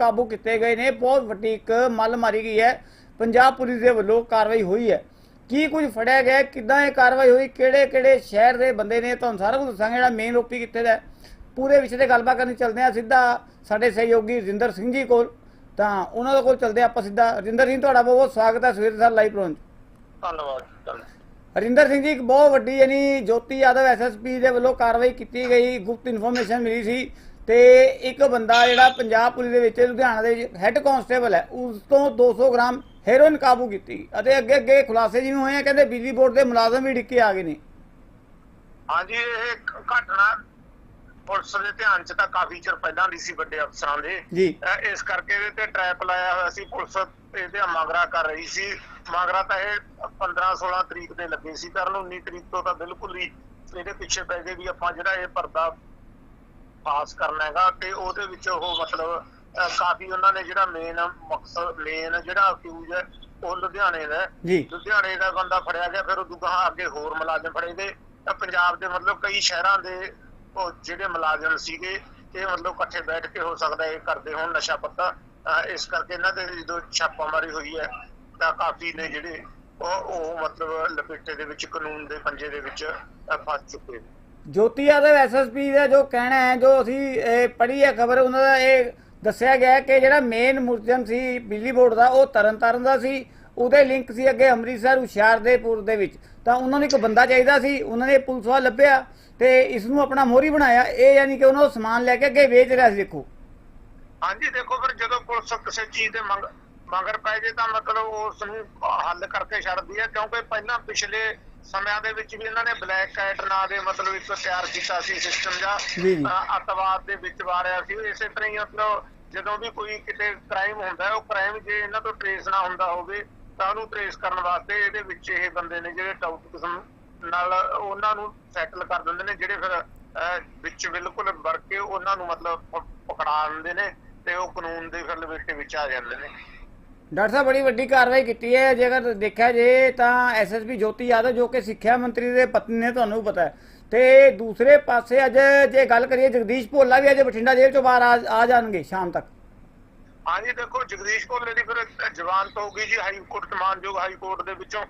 ਕਾਬੂ ਕੀਤੇ ਗਏ ਨੇ। ਬਹੁਤ ਵੱਡੀ ਇੱਕ ਮੱਲ ਮਾਰੀ ਗਈ ਹੈ। ਪੰਜਾਬ ਪੁਲਿਸ ਦੇ ਵੱਲੋਂ ਕਾਰਵਾਈ ਹੋਈ ਹੈ। ਕੀ ਕੁਝ ਫੜਿਆ ਗਿਆ? ਕਿੱਦਾਂ ਇਹ ਕਾਰਵਾਈ ਹੋਈ? ਕਿਹੜੇ ਕਿਹੜੇ ਸ਼ਹਿਰ ਦੇ ਬੰਦੇ ਨੇ? ਤੁਹਾਨੂੰ ਸਾਰਾ ਕੁਝ ਦੱਸਾਂਗੇ। ਜਿਹੜਾ ਮੇਨ ਓਪੀ ਕਿੱਥੇ ਦਾ। ਪੂਰੇ ਵਿਸ਼ੇ ਤੇ ਗੱਲਬਾਤ ਕਰਨੀ ਚੱਲਦੇ ਆ ਸਿੱਧਾ ਸਾਡੇ ਸਹਿਯੋਗੀ ਰਜਿੰਦਰ ਸਿੰਘ ਜੀ ਕੋਲ। ਤਾਂ ਉਹਨਾਂ ਦੇ ਕੋਲ ਚੱਲਦੇ ਆਪਾਂ ਸਿੱਧਾ। ਰਜਿੰਦਰ ਸਿੰਘ ਤੁਹਾਡਾ ਬਹੁਤ ਬਹੁਤ ਸਵਾਗਤ ਹੈ ਸਵੇਰ ਦਾ ਲਾਈਵ ਪ੍ਰੋਗਰਾਮ 'ਚ ਧੰਨਵਾਦ। ਹਰਿੰਦਰ ਸਿੰਘ ਜੀ ਇੱਕ ਬਹੁਤ ਵੱਡੀ ਯਾਨੀ ਜੋਤੀ ਯਾਦਵ ਐਸਐਸਪੀ ਦੇ ਵੱਲੋਂ ਕਾਰਵਾਈ ਕੀਤੀ ਗਈ। ਗੁਪਤ ਇਨਫੋਰਮੇਸ਼ਨ ਮਿਲੀ ਸੀ। ਤੇ ਇੱਕ ਬੰਦਾ ਜਿਹੜਾ ਪੰਜਾਬ ਪੁਲਿਸ ਦੇ ਵਿੱਚ ਲੁਧਿਆਣਾ ਦੇ ਹੈੱਡ ਕਾਂਸਟੇਬਲ ਹੈ ਉਸ ਤੋਂ 200 ਗ੍ਰਾਮ ਹੈਰੋਇਨ ਕਾਬੂ ਕੀਤੀ ਅਤੇ ਅੱਗੇ ਅੱਗੇ ਖੁਲਾਸੇ ਜਿਵੇਂ ਹੋਏ ਆ ਕਹਿੰਦੇ ਬਿਜਲੀ ਬੋਰਡ ਦੇ ਮੁਲਾਜ਼ਮ ਵੀ ਡਿੱਕੇ ਆ ਗਏ ਨੇ। ਹਾਂਜੀ ਇਹ ਘਟਨਾ ਪੁਲਿਸ ਦੇ ਧਿਆਨ 'ਚ ਤਾਂ ਕਾਫੀ ਚਿਰ ਪਹਿਲਾਂ ਦੀ ਸੀ ਵੱਡੇ ਅਫਸਰਾਂ ਦੇ। ਇਸ ਕਰਕੇ ਇਹਦੇ ਤੇ ਟ੍ਰੈਪ ਲਾਇਆ ਹੋਇਆ ਸੀ ਪੁਲਿਸ ਇਹਦੇ ਮਗਰਾ ਕਰ ਰਹੀ ਸੀ। ਮਗਰਾ ਤਾਂ ਇਹ 15 16 ਤਰੀਕ ਦੇ ਲੱਗੇ ਸੀ ਕਰਨ 19 ਤਰੀਕ ਤੋਂ ਤਾਂ ਬਿਲਕੁਲ ਹੀ ਇਹਦੇ ਪਿੱਛੇ ਪੈ ਗਏ ਵੀ ਆਪਾਂ ਜਿਹੜਾ ਇਹ ਪਰਦਾ ਪਾਸ ਕਰਨਾ ਹੈਗਾ ਤੇ ਉਹਦੇ ਵਿੱਚ ਉਹ ਮਤਲਬ ਕਾਫੀ ਉਹਨਾਂ ਨੇ ਜਿਹੜਾ ਮੇਨ ਮਕਸਦ ਮੇਨ ਜਿਹੜਾ ਅਕਿਊਜ਼ ਹੈ ਉਹ ਲੁਧਿਆਣੇ ਦਾ। ਜੀ। ਲੁਧਿਆਣੇ ਦਾ ਬੰਦਾ ਫੜਿਆ ਗਿਆ ਫਿਰ ਉਦੋਂ ਗਾਹਾਂ ਅੱਗੇ ਹੋਰ ਮੁਲਾਜ਼ਮ ਫੜੇ ਗਏ। ਤਾਂ ਪੰਜਾਬ ਦੇ ਮਤਲਬ ਕਈ ਸ਼ਹਿਰਾਂ ਦੇ ਉਹ ਜਿਹੜੇ ਮੁਲਾਜ਼ਮ ਸੀਗੇ ਇਹ ਮਤਲਬ ਇਕੱਠੇ ਬੈਠ ਕੇ ਹੋ ਸਕਦਾ ਇਹ ਕਰਦੇ ਹੋਣ ਨਸ਼ਾ ਪੱਤਾ। ਇਸ ਕਰਕੇ ਇਹਨਾਂ ਦੇ ਜਦੋਂ ਛਾਪਾਮਾਰੀ ਹੋਈ ਹੈ ਤਾਂ ਕਾਫੀ ਨੇ ਜਿਹੜੇ ਉਹ ਉਹ ਮਤਲਬ ਲਪੇਟੇ ਦੇ ਵਿੱਚ ਕਾਨੂੰਨ ਦੇ ਪੰਜੇ ਦੇ ਵਿੱਚ ਫਸ ਚੁੱਕੇ ਨੇ। ਜੋਤੀ ਯਾਦਵ ਐਸਐਸਪੀ ਦਾ ਜੋ ਕਹਿਣਾ ਹੈ, ਜੋ ਅਸੀਂ ਪੜ੍ਹੀ ਹੈ ਖਬਰ, ਉਹਨਾਂ ਦਾ ਇਹ ਦੱਸਿਆ ਗਿਆ ਹੈ ਕਿ ਜਿਹੜਾ ਮੇਨ ਮੁਲਜ਼ਮ ਸੀ ਬਿਜਲੀ ਬੋਰਡ ਦਾ, ਉਹ ਤਰਨਤਾਰਨ ਦਾ ਸੀ। ਉਹਦੇ ਲਿੰਕ ਸੀ ਅੱਗੇ ਅੰਮ੍ਰਿਤਸਰ ਹੁਸ਼ਿਆਰਦੇਪੁਰ ਦੇ ਵਿੱਚ। ਤਾਂ ਉਹਨਾਂ ਨੂੰ ਇੱਕ ਬੰਦਾ ਚਾਹੀਦਾ ਸੀ, ਉਹਨਾਂ ਨੇ ਪੁਲਿਸ ਵਾਲਾ ਲੱਭਿਆ ਤੇ ਇਸ ਨੂੰ ਆਪਣਾ ਮੋਹਰੀ ਬਣਾਇਆ। ਇਹ ਯਾਨੀ ਕਿ ਉਹਨਾਂ ਨੂੰ ਸਮਾਨ ਲੈ ਕੇ ਅੱਗੇ ਵੇਚ ਰਿਹਾ ਸੀ, ਦੇਖੋ। ਹਾਂਜੀ, ਦੇਖੋ ਫਿਰ ਜਦੋਂ ਪੁਲਿਸ ਕਿਸੇ ਚੀਜ਼ ਦੇ ਮੰਗ, ਮਗਰ ਪੈ ਜੇ ਤਾਂ ਮਤਲਬ ਉਸ ਨੂੰ ਹੱਲ ਕਰਕੇ ਛੱਡਦੀ ਹੈ, ਕਿਉਂਕਿ ਪਹਿਲਾਂ ਪਿਛਲੇ ਸਮਿਆਂ ਦੇ ਵਿੱਚ ਵੀ ਇਹਨਾਂ ਨੇ ਬਲੈਕ ਕੈਟ ਨਾਂ ਦੇ ਮਤਲਬ ਇੱਕ ਤਿਆਰ ਕੀਤਾ ਸੀ ਸਿਸਟਮ। ਅਹ ਅੱਤਵਾਦ ਦੇ ਵਿੱਚ ਵਾਰਿਆ ਸੀ ਇਸੇ ਤਰ੍ਹਾਂ ਹੀ ਮਤਲਬ ਜਦੋਂ ਵੀ ਕੋਈ ਕਿਤੇ ਕ੍ਰਾਈਮ ਹੁੰਦਾ ਉਹ ਕ੍ਰਾਈਮ ਜੇ ਇਹਨਾਂ ਤੋਂ ਟ੍ਰੇਸ ਨਾ ਹੁੰਦਾ ਹੋਵੇ ਤਾਂ ਉਹਨੂੰ ਟ੍ਰੇਸ ਕਰਨ ਵਾਸਤੇ ਇਹਦੇ ਵਿੱਚ ਇਹ ਬੰਦੇ ਨੇ ਜਿਹੜੇ ਟਾਊਟ ਕਿਸਮ ਨਾਲ ਉਹਨਾਂ ਨੂੰ ਸੈਟਲ ਕਰ ਦਿੰਦੇ ਨੇ ਜਿਹੜੇ ਫਿਰ ਵਿੱਚ ਬਿਲਕੁਲ ਵੜ ਕੇ ਉਹਨਾਂ ਨੂੰ ਮਤਲਬ ਪਕੜਾ ਦਿੰਦੇ ਨੇ ਤੇ ਉਹ ਕਾਨੂੰਨ ਦੇ ਫਿਰ ਲਪੇਟੇ ਵਿੱਚ ਆ ਜਾਂਦੇ ਨੇ ਡਾਕਟਰ ਸਾਹਿਬ, ਬੜੀ ਵੱਡੀ ਕਾਰਵਾਈ ਕੀਤੀ ਹੈ। ਜੇਕਰ ਦੇਖਿਆ ਜੇ ਤਾਂ ਐਸਐਸਪੀ ਜੋਤੀ ਯਾਦਵ, ਜੋ ਕਿ ਸਿੱਖਿਆ ਮੰਤਰੀ ਦੇ ਪਤਨੀ ਨੇ, ਤੁਹਾਨੂੰ ਪਤਾ ਹੈ। ਤੇ ਦੂਸਰੇ ਪਾਸੇ ਅੱਜ ਜੇ ਗੱਲ ਕਰੀਏ, ਜਗਦੀਸ਼ ਭੋਲਾ ਵੀ ਅੱਜ ਬਠਿੰਡਾ ਜੇਲ੍ਹ ਚੋਂ ਬਾਹਰ ਆ- ਜਾਣਗੇ ਸ਼ਾਮ ਤੱਕ। ਹਾਂਜੀ, ਦੇਖੋ, ਜਗਦੀਸ਼ ਭੋਲੇ ਦੀ ਫਿਰ ਜਵਾਨ ਤੋਂ ਹੋਊਗੀ ਜੀ, ਹਾਈ ਕੋਰਟ ਮਾਨਯੋਗ ਹਾਈ ਕੋਰਟ ਦੇ ਵਿੱਚੋਂ।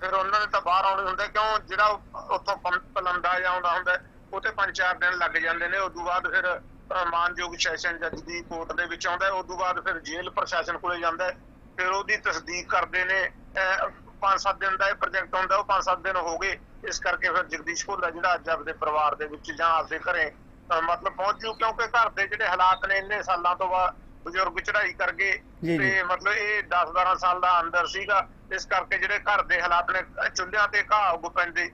ਫਿਰ ਉਹਨਾਂ ਨੇ ਤਾਂ ਬਾਹਰ ਆਉਣੇ ਹੁੰਦੇ, ਕਿਉਂ? ਜਿਹੜਾ ਉੱਥੋਂ ਪਲੰਦਾ ਆਉਂਦਾ ਹੁੰਦਾ, ਉਹ ਤੇ ਪੰਜ ਚਾਰ ਦਿਨ ਲੱਗ ਜਾਂਦੇ ਨੇ। ਉਸ ਤੋਂ ਬਾਅਦ ਫਿਰ ਮਾਨਯੋਗ ਸੈਸ਼ਨ ਜੱਜ ਦੀ ਕੋਰਟ ਦੇ ਵਿੱਚ ਆਉਂਦਾ ਉਸ ਤੋਂ ਬਾਅਦ ਫਿਰ ਜੇਲ੍ਹ ਪ੍ਰਸ਼ਾਸਨ ਕੋਲੇ ਜਾਂਦਾ। ਫਿਰ ਉਹਦੀ ਤਸਦੀਕ ਕਰਦੇ ਨੇ। ਅਹ ਪੰਜ ਸੱਤ ਦਿਨ ਦਾ ਇਹ ਪ੍ਰੋਜੈਕਟ ਹੁੰਦਾ। ਉਹ ਪੰਜ ਸੱਤ ਦਿਨ ਹੋ ਗਏ। ਇਸ ਕਰਕੇ ਫਿਰ ਜਗਦੀਸ਼ ਭੋਲਾ ਜਿਹੜਾ ਅੱਜ ਆਪਦੇ ਪਰਿਵਾਰ ਦੇ ਵਿੱਚ ਜਾਂ ਆਪਦੇ ਘਰੇ ਮਤਲਬ ਪਹੁੰਚ ਜੂ ਕਿਉਂਕਿ ਘਰ ਦੇ ਜਿਹੜੇ ਹਾਲਾਤ ਨੇ ਇੰਨੇ ਸਾਲਾਂ ਤੋਂ ਬਾਅਦ ਬਜ਼ੁਰਗ ਚੜਾਈ ਕਰ ਗਏ। ਤੇ ਮਤਲਬ ਇਹ 10 12 ਸਾਲ ਦਾ ਅੰਦਰ ਸੀਗਾ। ਇਸ ਕਰਕੇ ਜਿਹੜੇ ਘਰ ਦੇ ਹਾਲਾਤ ਨੇ ਚੁੱਲ੍ਹਿਆਂ ਤੇ ਘਾਹ ਉੱਗ ਪੈਂਦੇ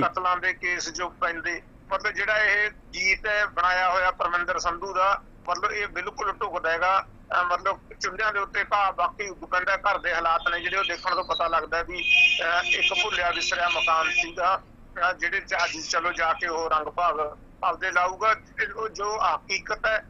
ਕਤਲਾਂ ਦੇ ਕੇਸ ਜੋ ਪੈਂਦੇ ਮਤਲਬ ਜਿਹੜਾ ਇਹ ਗੀਤ ਹੈ ਬਣਾਇਆ ਹੋਇਆ ਪਰਮਿੰਦਰ ਸੰਧੂ ਦਾ, ਮਤਲਬ ਇਹ ਬਿਲਕੁਲ ਢੁਕਦਾ ਹੈਗਾ। ਮਤਲਬ ਚੁੱਲ੍ਹਿਆਂ ਦੇ ਉੱਤੇ ਘਾਹ ਬਾਕੀ ਉੱਗ ਘਰ ਦੇ ਹਾਲਾਤ ਨੇ ਜਿਹੜੇ ਉਹ ਦੇਖਣ ਤੋਂ ਪਤਾ ਲੱਗਦਾ ਵੀ ਇੱਕ ਭੁੱਲਿਆ ਵਿਸਰਿਆ ਮਕਾਨ ਸੀਗਾ। ਜਿਹੜੇ ਚਲੋ ਜਾ ਕੇ ਉਹ ਰੰਗ ਭਾਗ ਆਪਦੇ ਲਾਊਗਾ। ਜੋ ਹਕੀਕਤ ਹੈ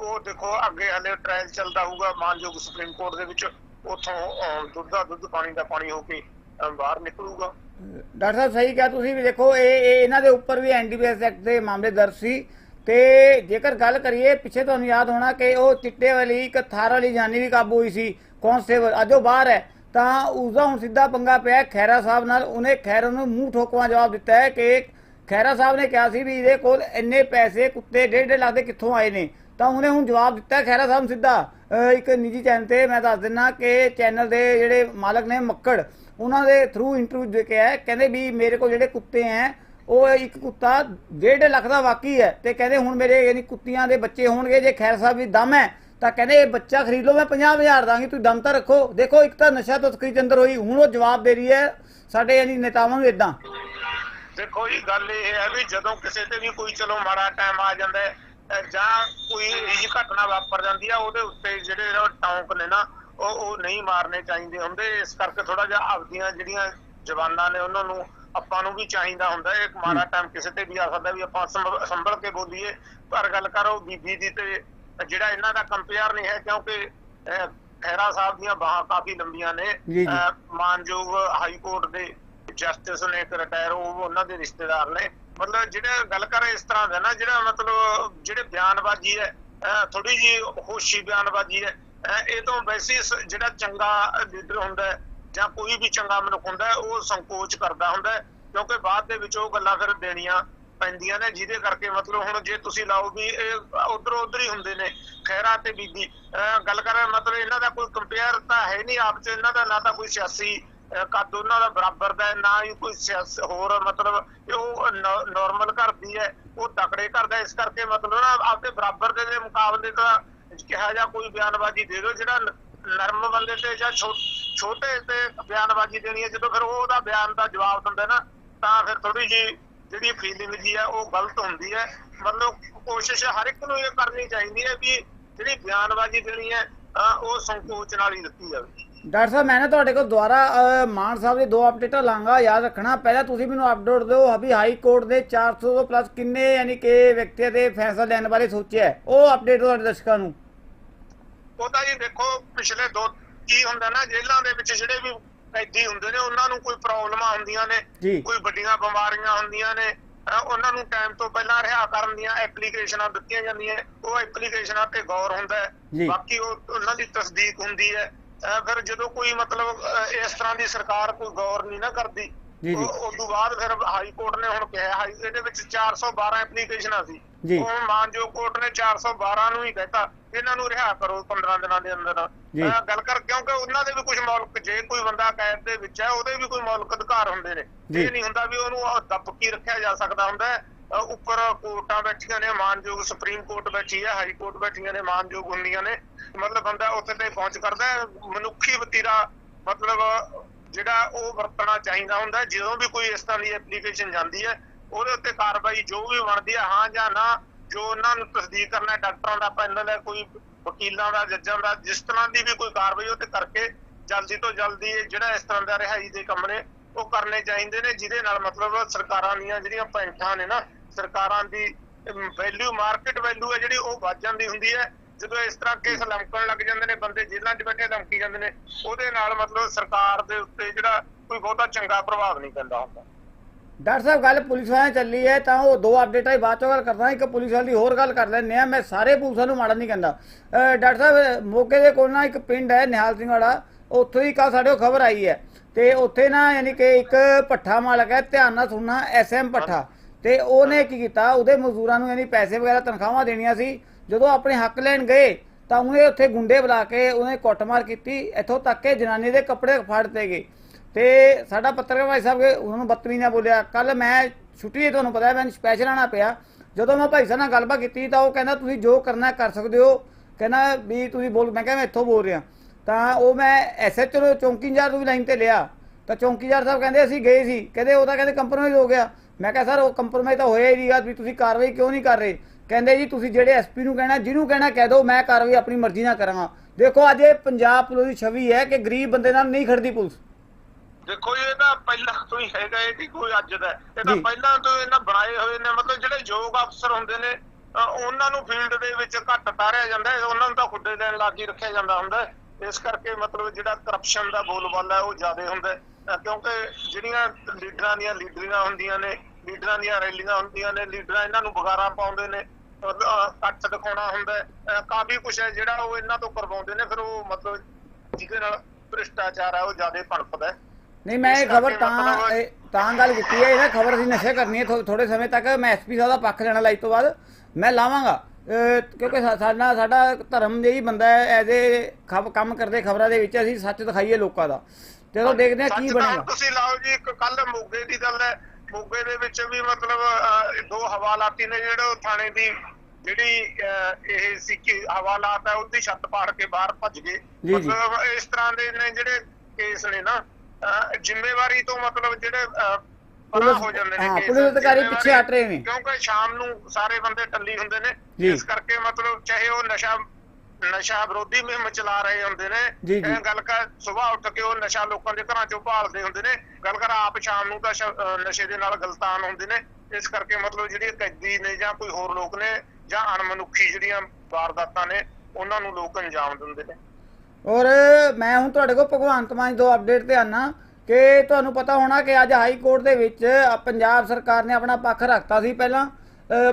ਉਹ ਦੇਖੋ ਅੱਗੇ ਹਲੇ ਟ੍ਰਾਇਲ ਚੱਲਦਾ ਹੋਊਗਾ। ਮਾਨਯੋਗ ਸੁਪਰੀਮ ਕੋਰਟ ਦੇ ਵਿੱਚ ਉਥੋਂ ਦੁੱਧ ਦਾ ਦੁੱਧ, ਪਾਣੀ ਦਾ ਪਾਣੀ ਹੋ ਕੇ ਬਾਹਰ ਨਿਕਲੂਗਾ। ਡਾਕਟਰ ਸਾਹਿਬ, ਸਹੀ ਕਿਹਾ ਤੁਸੀਂ ਵੀ ਦੇਖੋ, ਇਹ ਇਹ ਇਹਨਾਂ ਦੇ ਉੱਪਰ ਵੀ ਐਨਡੀਪੀਐਸ ਐਕਟ ਦੇ ਮਾਮਲੇ ਦਰਜ ਸੀ। ਤੇ ਜੇਕਰ ਗੱਲ ਕਰੀਏ, ਪਿੱਛੇ ਤੁਹਾਨੂੰ ਯਾਦ ਹੋਣਾ ਕਿ ਉਹ ਚਿੱਟੇ ਵਾਲੀ ਇੱਕ ਥਾਰ ਵਾਲੀ ਜਾਨੀ ਵੀ ਕਾਬੂ ਹੋਈ ਸੀ, ਕਾਂਸਟੇਬਲ। ਅੱਜ ਉਹ ਬਾਹਰ ਹੈ, ਤਾਂ ਉਸਦਾ ਹੁਣ ਸਿੱਧਾ ਪੰਗਾ ਪਿਆ ਖੈਰਾ ਸਾਹਿਬ ਨਾਲ। ਉਹਨੇ ਖੈਰਾ ਨੂੰ ਮੂੰਹ ਠੋਕਵਾ ਜਵਾਬ ਦਿੱਤਾ ਹੈ ਕਿ ਖੈਰਾ ਸਾਹਿਬ ਨੇ ਕਿਹਾ ਸੀ ਵੀ ਇਹਦੇ ਕੋਲ ਇੰਨੇ ਪੈਸੇ, ਕੁੱਤੇ ਡੇਢ ਡੇਢ ਲੱਖ ਦੇ ਕਿੱਥੋਂ ਆਏ ਨੇ? ਤਾਂ ਉਹਨੇ ਹੁਣ ਜਵਾਬ ਦਿੱਤਾ ਖੈਰਾ ਸਾਹਿਬ ਨੂੰ ਸਿੱਧਾ। ਇੱਕ ਨਿੱਜੀ ਚੈਨਲ ਤੇ ਮੈਂ ਦੱਸ ਦਿੰਨਾ ਕਿ ਚੈਨਲ ਦੇ ਜਿਹੜੇ ਮਾਲਕ ਨੇ ਮੱਕੜ ਉਹਨਾਂ ਦੇ ਥਰੂ ਇੰਟਰਵਿਊ ਦੇ ਕੇ ਆਇਆ, ਕਹਿੰਦੇ ਵੀ ਮੇਰੇ ਕੋਲ ਜਿਹੜੇ ਕੁੱਤੇ ਹੈ ਉਹ ਇੱਕ ਕੁੱਤਾ ਡੇਢ ਲੱਖ ਦਾ ਵਾਕੀ ਹੈ ਤੇ ਕਹਿੰਦੇ ਹੁਣ ਮੇਰੇ ਯਾਨੀ ਕੁੱਤੀਆਂ ਦੇ ਬੱਚੇ ਹੋਣਗੇ, ਜੇ ਖੈਰ ਸਾਹਿਬ ਵੀ ਦਮ ਹੈ ਤਾਂ ਕਹਿੰਦੇ ਇਹ ਬੱਚਾ ਖਰੀਦ ਲਓ, ਮੈਂ 50000 ਦਾਂਗੀ, ਤੁਸੀਂ ਦਮ ਤਾਂ ਰੱਖੋ। ਦੇਖੋ, ਇੱਕ ਤਾਂ ਨਸ਼ਾ ਤਸਕਰੀ ਚ ਅੰਦਰ ਹੋਈ, ਹੁਣ ਉਹ ਜਵਾਬ ਦੇ ਰਹੀ ਹੈ ਸਾਡੇ ਯਾਨੀ ਨੇਤਾਵਾਂ ਨੂੰ ਇਦਾਂ ਦੇਖੋ ਜੀ, ਗੱਲ ਇਹ ਹੈ ਵੀ ਜਦੋਂ ਕਿਸੇ ਤੇ ਵੀ ਕੋਈ ਚਲੋ ਮਾੜਾ ਟਾਈਮ ਆ ਜਾਂਦਾ ਜਾਂ ਕੋਈ ਇਹ ਘਟਨਾ ਵਾਪਰ ਜਾਂਦੀ ਆ, ਉਹਦੇ ਉੱਤੇ ਜਿਹੜੇ ਟੌਂਕ ਨੇ ਨਾ ਉਹ ਉਹ ਨਹੀਂ ਮਾਰਨੇ ਚਾਹੀਦੇ ਹੁੰਦੇ। ਇਸ ਕਰਕੇ ਥੋੜਾ ਜਿਹਾ ਆਪਦੀਆਂ ਜਿਹੜੀਆਂ ਜਵਾਨਾਂ ਨੇ ਉਹਨਾਂ ਨੂੰ ਆਪਾਂ ਨੂੰ ਵੀ ਚਾਹੀਦਾ ਹੁੰਦਾ। ਹੈ। ਇੱਕ ਮਾੜਾ ਟਾਈਮ ਕਿਸੇ ਤੇ ਵੀ ਆ ਸਕਦਾ ਵੀ ਆਪਾਂ ਸੰਭ- ਸੰਭਲ ਕੇ ਬੋਲੀਏ। ਪਰ ਗੱਲ ਕਰੋ ਬੀਬੀ ਦੀ ਤੇ ਜਿਹੜਾ ਇਹਨਾਂ ਦਾ ਕੰਪੇਅਰ ਨਹੀਂ ਹੈ ਕਿਉਂਕਿ ਖਹਿਰਾ ਸਾਹਿਬ ਦੀਆਂ ਬਾਹਾਂ ਕਾਫੀ ਲੰਬੀਆਂ ਨੇ। ਮਾਨਯੋਗ ਹਾਈ ਕੋਰਟ ਦੇ ਜਸਟਿਸ ਨੇ ਇੱਕ ਰਿਟਾਇਰ ਉਹ ਉਹਨਾਂ ਦੇ ਰਿਸ਼ਤੇਦਾਰ ਨੇ। ਮਤਲਬ ਜਿਹੜਾ ਗੱਲ ਕਰ ਇਸ ਤਰ੍ਹਾਂ ਦਾ ਨਾ ਜਿਹੜਾ ਮਤਲਬ ਜਿਹੜੇ ਬਿਆਨਬਾਜ਼ੀ ਹੈ ਥੋੜੀ ਜੀ ਹੋਸ਼ੀ ਬਿਆਨਬਾਜ਼ੀ ਹੈ ਇਹ ਤੋਂ ਵੈਸੇ ਜਿਹੜਾ ਚੰਗਾ ਲੀਡਰ ਹੁੰਦਾ ਜਾਂ ਕੋਈ ਵੀ ਚੰਗਾ ਮਨੁੱਖ ਹੁੰਦਾ ਉਹ ਸੰਕੋਚ ਕਰਦਾ ਹੁੰਦਾ ਕਿਉਂਕਿ ਬਾਅਦ ਦੇ ਵਿੱਚ ਉਹ ਗੱਲਾਂ ਫਿਰ ਦੇਣੀਆਂ ਪੈਂਦੀਆਂ ਨੇ, ਜਿਹਦੇ ਕਰਕੇ ਮਤਲਬ ਹੁਣ ਜੇ ਤੁਸੀਂ ਲਾਓ ਵੀ ਇਹ ਉਧਰ ਉਧਰ ਹੀ ਹੁੰਦੇ ਨੇ ਖੈਰਾ ਤੇ ਬੀਬੀ। ਗੱਲ ਕਰ, ਮਤਲਬ ਇਹਨਾਂ ਦਾ ਕੋਈ ਕੰਪੇਅਰ ਤਾਂ ਹੈ ਨਹੀਂ ਆਪ ਚ, ਇਹਨਾਂ ਦਾ ਨਾ ਤਾਂ ਕੋਈ ਸਿਆਸੀ ਕੱਦ ਉਹਨਾਂ ਦਾ ਬਰਾਬਰ ਦਾ ਨਾ ਹੀ ਕੋਈ ਸਿਆਸ ਹੋਰ ਮਤਲਬ ਉਹ ਨਾਰਮਲ ਘਰ ਦੀ ਹੈ, ਉਹ ਤਕੜੇ ਘਰ ਦਾ ਇਸ ਕਰਕੇ ਮਤਲਬ ਨਾ ਆਪਦੇ ਬਰਾਬਰ ਦੇ ਮੁਕਾਬਲੇ ਤਾਂ ਕਿਹਾ ਜਾਂ ਕੋਈ ਬਿਆਨਬਾਜ਼ੀ ਦੇ ਦਿਓ, ਜਿਹੜਾ ਨਰਮ ਬੰਦੇ ਤੇ ਜਾਂ ਛੋਟੇ ਤੇ ਬਿਆਨਬਾਜ਼ੀ ਦੇਣੀ ਹੈ, ਜਦੋਂ ਫਿਰ ਉਹਦਾ ਬਿਆਨ ਦਾ ਜਵਾਬ ਦਿੰਦਾ ਨਾ, ਤਾਂ ਫਿਰ ਥੋੜੀ ਜੀ ਜਿਹੜੀ ਫੀਲਿੰਗ ਜੀ ਹੈ, ਉਹ ਗਲਤ ਹੁੰਦੀ ਹੈ। ਮਤਲਬ ਕੋਸ਼ਿਸ਼ ਹਰ ਇੱਕ ਨੂੰ ਇਹ ਕਰਨੀ ਚਾਹੀਦੀ ਹੈ ਵੀ ਜਿਹੜੀ ਬਿਆਨਬਾਜ਼ੀ ਦੇਣੀ ਹੈ ਉਹ ਸੰਕੋਚ ਨਾਲ ਹੀ ਦਿੱਤੀ ਜਾਵੇ। ਡਾਕਟਰ ਸਾਹਿਬ, ਮੈਂ ਨਾ ਤੁਹਾਡੇ ਕੋਲ ਦੁਬਾਰਾ ਮਾਨ ਸਾਹਿਬ ਦੀ ਦੋ ਅਪਡੇਟਾਂ ਲਾਂਗਾ, ਯਾਦ ਰੱਖਣਾ। ਪਹਿਲਾਂ ਤੁਸੀਂ ਮੈਨੂੰ ਅਪਡੇਟ ਦਿਓ ਵੀ ਹਾਈ ਕੋਰਟ ਦੇ 400 ਤੋਂ ਪਲੱਸ ਕਿੰਨੇ, ਯਾਨੀ ਕਿ ਵਿਅਕਤੀਆਂ ਦੇ ਫੈਸਲਾ ਲੈਣ ਬਾਰੇ ਸੋਚਿਆ ਉਹ ਅਪਡੇਟ ਤੁਹਾਡੇ ਦਰਸ਼ਕਾਂ ਨੂੰ। ਉਹ ਤਾਂ ਜੀ ਦੇਖੋ ਪਿਛਲੇ ਦੋ ਕੀ ਹੁੰਦਾ ਨਾ ਜੇਲ੍ਹਾਂ ਦੇ ਵਿੱਚ ਜਿਹੜੇ ਵੀ ਕੈਦੀ ਹੁੰਦੇ ਨੇ ਉਹਨਾਂ ਨੂੰ ਕੋਈ ਪ੍ਰੋਬਲਮਾਂ ਹੁੰਦੀਆਂ ਨੇ। ਕੋਈ ਵੱਡੀਆਂ ਬਿਮਾਰੀਆਂ ਹੁੰਦੀਆਂ ਨੇ ਉਹਨਾਂ ਨੂੰ ਟਾਈਮ ਤੋਂ ਪਹਿਲਾਂ ਰਿਹਾ ਕਰਨ ਦੀਆਂ ਐਪਲੀਕੇਸ਼ਨਾਂ ਦਿੱਤੀਆਂ ਜਾਂਦੀਆਂ ਉਹ ਐਪਲੀਕੇਸ਼ਨਾਂ ਤੇ ਗੌਰ ਹੁੰਦਾ। ਹੈ ਬਾਕੀ ਉਹ ਉਹਨਾਂ ਦੀ ਤਸਦੀਕ ਹੁੰਦੀ ਹੈ ਫਿਰ ਜਦੋਂ ਕੋਈ ਮਤਲਬ ਇਸ ਤਰ੍ਹਾਂ ਦੀ ਸਰਕਾਰ ਕੋਈ ਗੌਰ ਨਹੀਂ ਨਾ ਕਰਦੀ ਜੀ, ਜੀ। ਉਸ ਤੋਂ ਬਾਅਦ ਫਿਰ ਹਾਈ ਕੋਰਟ ਨੇ ਹੁਣ ਕਿਹਾ ਹਾਈ ਇਹਦੇ ਵਿੱਚ 412 ਐਪਲੀਕੇਸ਼ਨਾਂ ਸੀ। ਉਹ ਮਾਨਜੋ ਕੋਰਟ ਨੇ 412 ਨੂੰ ਹੀ ਕਹਿਤਾ ਇਹਨਾਂ ਨੂੰ ਰਿਹਾ ਕਰੋ 15 ਦਿਨਾਂ ਦੇ ਅੰਦਰ। ਅਹ ਗੱਲ ਕਰ ਕਿਉਂਕਿ ਉਹਨਾਂ ਦੇ ਵੀ ਕੁਝ ਮੌਲਕ ਜੇ ਕੋਈ ਬੰਦਾ ਕੈਦ ਦੇ ਵਿੱਚ ਹੈ ਉਹਦੇ ਵੀ ਕੋਈ ਮੌਲਕ ਅਧਿਕਾਰ ਹੁੰਦੇ ਨੇ। ਇਹ ਨਹੀਂ ਹੁੰਦਾ ਵੀ ਉਹਨੂੰ ਉਹ ਦੱਬ ਕੇ ਰੱਖਿਆ ਜਾ ਸਕਦਾ ਹੁੰਦਾ ਉੱਪਰ ਕੋਰਟਾਂ ਬੈਠੀਆਂ ਨੇ ਮਾਨਯੋਗ ਸੁਪਰੀਮ ਕੋਰਟ ਬੈਠੀ ਹੈ ਹਾਈ ਕੋਰਟ ਬੈਠੀਆਂ ਨੇ ਮਾਨਯੋਗ ਹੁੰਦੀਆਂ ਨੇ ਮਤਲਬ ਬੰਦਾ ਉੱਥੇ ਤੇ ਪਹੁੰਚ ਕਰਦਾ ਮਨੁੱਖੀ ਵਤੀਰਾ ਮਤਲਬ ਜਿਹੜਾ ਉਹ ਵਰਤਣਾ ਚਾਹੀਦਾ ਹੁੰਦਾ। ਜਦੋਂ ਵੀ ਕੋਈ ਇਸ ਤਰ੍ਹਾਂ ਦੀ ਐਪਲੀਕੇਸ਼ਨ ਜਾਂਦੀ ਹੈ ਉਹਦੇ ਉੱਤੇ ਕਾਰਵਾਈ ਜੋ ਵੀ ਬਣਦੀ ਹੈ ਹਾਂ ਜਾਂ ਨਾ ਜੋ ਉਹਨਾਂ ਨੂੰ ਤਸਦੀਕ ਕਰਨਾ ਡਾਕਟਰਾਂ ਦਾ ਪੈਨਲ ਹੈ ਕੋਈ ਵਕੀਲਾਂ ਦਾ, ਜੱਜਾਂ ਦਾ, ਜਿਸ ਤਰ੍ਹਾਂ ਦੀ ਵੀ ਕੋਈ ਕਾਰਵਾਈ, ਉਹ ਤੇ ਕਰਕੇ ਜਲਦੀ ਤੋਂ ਜਲਦੀ ਜਿਹੜਾ ਇਸ ਤਰ੍ਹਾਂ ਦਾ ਰਿਹਾਈ ਦੇ ਕੰਮ ਨੇ, ਉਹ ਕਰਨੇ ਚਾਹੀਦੇ ਨੇ, ਜਿਹਦੇ ਨਾਲ ਮਤਲਬ ਸਰਕਾਰਾਂ ਦੀਆਂ ਜਿਹੜੀਆਂ ਪੈਂਠਾਂ ਨੇ ਨਾ, ਸਰਕਾਰਾਂ ਦੀ ਵੈਲਿਊ ਮਾਰਕੀਟ ਵੈਲਿਊ ਹੈ ਜਿਹੜੀ, ਉਹ ਵੱਧ ਜਾਂਦੀ ਹੁੰਦੀ ਹੈ। ਜਦੋਂ ਇਸ ਤਰ੍ਹਾਂ ਕੇਸ ਲੰਕਣ ਲੱਗ ਜਾਂਦੇ ਨੇ, ਬੰਦੇ ਜੇਲ੍ਹਾਂ 'ਚ ਬੈਠੇ ਲੰਕੀ ਜਾਂਦੇ ਨੇ, ਉਹਦੇ ਨਾਲ ਮਤਲਬ ਸਰਕਾਰ ਦੇ ਉੱਤੇ ਜਿਹੜਾ ਕੋਈ ਬਹੁਤਾ ਚੰਗਾ ਪ੍ਰਭਾਵ ਨਹੀਂ ਪੈਂਦਾ ਹੁੰਦਾ। ਡਾਕਟਰ ਸਾਹਿਬ, ਗੱਲ ਪੁਲਿਸ ਵਾਲਿਆਂ ਚੱਲੀ ਹੈ, ਤਾਂ ਉਹ ਦੋ ਅਪਡੇਟਾਂ ਹੀ ਬਾਅਦ ਚੋਂ ਗੱਲ ਕਰਦਾ ਇੱਕ ਪੁਲਿਸ ਵਾਲੀ ਹੋਰ ਗੱਲ ਕਰ ਲੈਂਦੇ ਆ ਮੈਂ ਸਾਰੇ ਪੁਲਿਸਾਂ ਨੂੰ ਮਾੜਾ ਨਹੀਂ ਕਹਿੰਦਾ। ਡਾਕਟਰ ਸਾਹਿਬ ਮੋਗੇ ਦੇ ਕੋਲ ਨਾ ਇੱਕ ਪਿੰਡ ਹੈ, ਨਿਹਾਲ ਸਿੰਘ ਵਾਲਾ। ਉੱਥੋਂ ਹੀ ਕੱਲ ਸਾਡੇ ਕੋਲ ਖਬਰ ਆਈ ਹੈ। ਤੇ ਉੱਥੇ ਨਾ ਯਾਨੀ ਕਿ ਇੱਕ ਪੱਠਾ ਮਾਲਕ ਹੈ, ਧਿਆਨ ਨਾਲ ਸੁਣਨਾ ਐਸਐਮ ਪੱਠਾ ਤੇ ਉਹਨੇ ਕੀ ਕੀਤਾ, ਉਹਦੇ ਮਜ਼ਦੂਰਾਂ ਨੂੰ ਯਾਨੀ ਪੈਸੇ ਵਗੈਰਾ, ਤਨਖਾਹਾਂ ਦੇਣੀਆਂ ਸੀ। ਜਦੋਂ ਆਪਣੇ ਹੱਕ ਲੈਣ ਗਏ, ਤਾਂ ਉਹਨੇ ਉੱਥੇ ਗੁੰਡੇ ਬੁਲਾ ਕੇ ਉਹਨੇ ਕੁੱਟਮਾਰ ਕੀਤੀ। ਇੱਥੋਂ ਤੱਕ ਕਿ ਜਨਾਨੀ ਦੇ ਕੱਪੜੇ ਫਾੜ ਦਿੱਤੇ ਗਏ। ਤੇ ਸਾਡਾ ਪੱਤਰਕਾਰ ਭਾਈ ਸਾਹਿਬ ਉਹਨਾਂ ਨੂੰ ਬਦਤਮੀਜ਼ ਨਾਲ ਬੋਲਿਆ। ਕੱਲ ਮੈਂ ਛੁੱਟੀ ਹੈ ਤੁਹਾਨੂੰ ਪਤਾ ਹੈ, ਮੈਨੂੰ ਸਪੈਸ਼ਲ ਆਣਾ ਪਿਆ। ਜਦੋਂ ਮੈਂ ਭਾਈ ਸਾਹਿਬ ਨਾਲ ਗੱਲਬਾਤ ਕੀਤੀ ਤਾਂ ਉਹ ਕਹਿੰਦਾ, ਤੁਸੀਂ ਜੋ ਕਰਨਾ ਕਰ ਸਕਦੇ ਹੋ। ਕਹਿੰਦਾ ਵੀ ਤੁਸੀਂ ਬੋਲ, ਮੈਂ ਕਿਹਾ ਮੈਂ ਇੱਥੋਂ ਬੋਲ ਰਿਹਾ। ਤਾਂ ਉਹ ਮੈਂ ਐਸਐਚਓ ਚੌਂਕੀ ਇੰਚਾਰਜ ਨੂੰ ਵੀ ਲਾਈਨ ਤੇ ਲਿਆ। ਤਾਂ ਚੌਂਕੀ ਸਾਹਿਬ ਕਹਿੰਦੇ, ਅਸੀਂ ਗਏ ਸੀ। ਕਹਿੰਦੇ ਉਹ ਤਾਂ ਕਹਿੰਦੇ ਕੰਪਰੋਮਾਈਜ਼ ਹੋ ਗਿਆ। ਮੈਂ ਕਿਹਾ, ਸਰ, ਉਹ ਕੰਪਰੋਮਾਈਜ਼ ਤਾਂ ਹੋਇਆ ਹੀ ਨਹੀਂਗਾ ਵੀ ਤੁਸੀਂ ਕਾਰਵਾਈ ਕਿਉਂ ਨਹੀਂ ਕਰ ਰਹੇ? ਕਹਿੰਦੇ, ਜੀ, ਤੁਸੀਂ ਜਿਹੜੇ ਐਸਪੀ ਨੂੰ ਕਹਿਣਾ, ਜਿਹਨੂੰ ਕਹਿਣਾ ਕਹਿ ਦਿਓ, ਮੈਂ ਕਾਰਵਾਈ ਆਪਣੀ ਮਰਜ਼ੀ ਨਾਲ ਕਰਾਂਗਾ। ਦੇਖੋ, ਅੱਜ ਇਹ ਪੰਜਾਬ ਪੁਲਿਸ ਦੀ ਛਵੀ ਹੈ ਕਿ ਗਰੀਬ ਬੰਦੇ ਨਾਲ ਨਹੀਂ ਖੜਦੀ ਪੁਲਿਸ। ਦੇਖੋ ਜੀ, ਇਹ ਤਾਂ ਪਹਿਲਾਂ ਤੋਂ ਹੀ ਹੈਗਾ ਇਹ ਨਹੀਂ ਕੋਈ ਅੱਜ ਦਾ। ਇਹ ਤਾਂ। ਪਹਿਲਾਂ ਤੋਂ ਇਹਨਾਂ ਬਣਾਏ ਹੋਏ ਨੇ। ਮਤਲਬ ਜਿਹੜੇ ਯੋਗ ਅਫਸਰ ਹੁੰਦੇ ਨੇ ਉਹਨਾਂ ਨੂੰ ਫੀਲਡ ਦੇ ਵਿੱਚ ਘੱਟ ਤਾਰਿਆ ਜਾਂਦਾ ਹੈ ਉਹਨਾਂ ਨੂੰ ਤਾਂ ਖੁੱਡੇ ਦੇਣ ਲੱਗ ਰੱਖਿਆ ਜਾਂਦਾ ਹੁੰਦਾ ਇਸ ਕਰਕੇ ਮਤਲਬ ਜਿਹੜਾ ਕਰਪਸ਼ਨ ਦਾ ਬੋਲਬਾਲਾ ਹੈ ਉਹ ਜ਼ਿਆਦਾ ਹੁੰਦਾ ਕਿਉਂਕਿ ਜਿਹੜੀਆਂ ਲੀਡਰਾਂ ਦੀਆਂ ਲੀਡਰੀਆਂ ਹੁੰਦੀਆਂ ਨੇ ਲੀਡਰਾਂ ਦੀਆਂ ਰੈਲੀਆਂ ਹੁੰਦੀਆਂ ਨੇ ਲੀਡਰਾਂ ਇਹਨਾਂ ਨੂੰ ਬਗਾਰਾ ਪਾਉਂਦੇ ਨੇ ਕੱਟ ਦਿਖਾਉਣਾ ਹੁੰਦਾ ਕਾਫੀ ਕੁਝ ਹੈ ਜਿਹੜਾ ਉਹ ਇਹਨਾਂ ਤੋਂ ਕਰਵਾਉਂਦੇ ਨੇ ਫਿਰ ਉਹ ਮਤਲਬ ਜਿਹਦੇ ਨਾਲ ਭ੍ਰਿਸ਼ਟਾਚਾਰ ਹੈ ਉਹ ਜ਼ਿਆਦਾ ਭੜਕਦਾ ਹੈ। ਨਹੀਂ ਮੈਂ ਇਹ ਖਬਰ ਤਾਂ ਇਹ- ਤਾਂ ਗੱਲ ਕੀਤੀ ਹੈ ਇਹ ਖਬਰ ਅਸੀਂ ਨਸ਼ੇ ਕਰਨੀ ਹੈ ਥੋੜੇ ਸਮੇਂ ਤੱਕ ਮੈਂ ਐਸਪੀ ਸਾਹਿਬ ਦਾ ਪੱਖ ਲੈਣਾ ਲਾਈਵ ਤੋਂ ਬਾਅਦ ਮੈਂ ਲਾਵਾਂਗਾ। ਕਿਉਂਕਿ ਸਾਡਾ ਸਾਡਾ ਧਰਮ ਜਿਹੀ ਬੰਦਾ ਹੈ ਐਜ਼ ਏ ਕੰਮ ਕਰਦੇ ਖਬਰਾਂ ਦੇ ਵਿੱਚ ਅਸੀਂ ਸੱਚ ਦਿਖਾਈਏ ਲੋਕਾਂ ਦਾ। ਚਲੋ ਦੇਖਦੇ ਹਾਂ ਕੀ ਬਣੇਗਾ। ਤੁਸੀਂ ਲਾਓ ਜੀ ਇੱਕ ਕੱਲ ਮੋਗੇ ਦੀ ਗੱਲ ਹੈ। ਮੋਗੇ ਦੇ ਵਿੱਚ ਵੀ ਮਤਲਬ ਦੋ ਹਵਾਲਾਤੀ ਨੇ ਜਿਹੜੇ ਥਾਣੇ ਦੀ ਜਿਹੜੀ ਇਹ ਸੀ ਕਿ ਹਵਾਲਾਤ ਹੈ ਉਹਦੀ ਛੱਤ ਪਾੜ ਕੇ ਬਾਹਰ ਭੱਜ ਗਏ। ਮਤਲਬ ਇਸ ਤਰ੍ਹਾਂ ਦੇ ਨੇ ਜਿਹੜੇ ਕੇਸ ਨੇ ਨਾ। ਜ਼ਿੰਮੇਵਾਰੀ ਤੋਂ ਮਤਲਬ ਜਿਹੜੇ ਪਰਾਂ ਹੋ ਜਾਂਦੇ ਨੇ ਹਾਂ, ਪੁਲਿਸ ਅਧਿਕਾਰੀ ਪਿੱਛੇ ਹਟ ਰਹੇ ਨੇ। ਕਿਉਂਕਿ ਸ਼ਾਮ ਨੂੰ ਸਾਰੇ ਬੰਦੇ ਟੱਲੀ ਹੁੰਦੇ ਨੇ। ਇਸ ਕਰਕੇ ਮਤਲਬ ਚਾਹੇ ਉਹ ਨਸ਼ਾ ਨਸ਼ਾ ਵਿਰੋਧੀ ਮੁਹਿੰਮ ਚਲਾ ਰਹੇ ਹੁੰਦੇ ਨੇ ਜੀ। ਇਹ ਗੱਲ ਕਰ ਸਵੇਰ ਉੱਠ ਕੇ ਉਹ ਨਸ਼ਾ ਲੋਕਾਂ ਦੇ ਘਰਾਂ ਚੋਂ ਭਾਲਦੇ ਹੁੰਦੇ ਨੇ ਗੱਲ ਕਰ ਆਪ ਸ਼ਾਮ ਨੂੰ ਤਾਂ ਸ਼- ਅਹ ਨਸ਼ੇ ਦੇ ਨਾਲ ਗਲਤਾਨ ਹੁੰਦੇ ਨੇ ਇਸ ਕਰਕੇ ਮਤਲਬ ਜਿਹੜੇ ਕੈਦੀ ਨੇ ਜਾਂ ਕੋਈ ਹੋਰ ਲੋਕ ਨੇ ਜਾਂ ਅਣਮਨੁੱਖੀ ਜਿਹੜੀਆਂ ਵਾਰਦਾਤਾਂ ਨੇ ਉਹਨਾਂ ਨੂੰ ਲੋਕ ਅੰਜਾਮ ਦਿੰਦੇ ਨੇ ਔਰ ਮੈਂ ਹੁਣ ਤੁਹਾਡੇ ਕੋਲ ਭਗਵੰਤ ਮਾਨ ਦੋ ਅਪਡੇਟ ਤੇ ਆਨਾ ਕਿ ਤੁਹਾਨੂੰ ਪਤਾ ਹੋਣਾ ਕਿ ਅੱਜ ਹਾਈ ਕੋਰਟ ਦੇ ਵਿੱਚ ਪੰਜਾਬ ਸਰਕਾਰ ਨੇ ਆਪਣਾ ਪੱਖ ਰੱਖਤਾ ਸੀ ਪਹਿਲਾਂ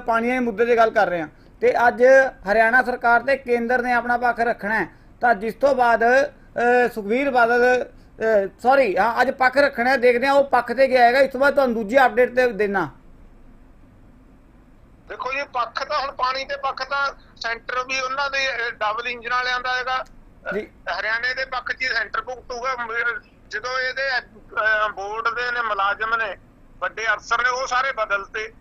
ਪਾਣੀਆਂ ਦੇ ਮੁੱਦੇ ਦੀ ਗੱਲ ਕਰ ਰਹੇ ਹਾਂ। ਤੇ ਅੱਜ ਹਰਿਆਣਾ ਸਰਕਾਰ ਤੇ ਕੇਂਦਰ ਨੇ ਆਪਣਾ ਪੱਖ ਰੱਖਣਾ ਹੈ। ਤਾਂ ਜਿਸ ਤੋਂ ਬਾਅਦ ਅ, ਸੁਖਬੀਰ ਬਾਦਲ ਸੌਰੀ ਹਾਂ ਅੱਜ ਪੱਖ ਰੱਖਣਾ ਦੇਖਦੇ ਹਾਂ ਉਹ ਪੱਖ ਤੇ ਗਿਆ ਹੈਗਾ। ਇਸ ਤੋਂ ਬਾਅਦ ਤੁਹਾਨੂੰ ਦੂਜੀ ਅਪਡੇਟ ਤੇ ਦੇਣਾ ਦੇਖੋ ਜੀ ਪੱਖ ਤਾਂ ਹੁਣ ਪਾਣੀ ਦੇ ਪੱਖ ਤਾਂ ਸੈਂਟਰ ਵੀ ਉਹਨਾਂ ਦੇ ਡਬਲ ਇੰਜਨ ਵਾਲਿਆਂ ਦਾ ਹੈਗਾ। ਹਰਿਆਣੇ ਦੇ ਪੱਖ 'ਚ ਹੀ ਸੈਂਟਰ ਭੁਗਤੂਗਾ। ਜਦੋਂ ਇਹਦੇ ਬੋਰਡ ਦੇ ਨੇ ਮੁਲਾਜ਼ਮ ਨੇ ਵੱਡੇ ਅਫਸਰ ਨੇ ਉਹ ਸਾਰੇ ਬਦਲਤੇ।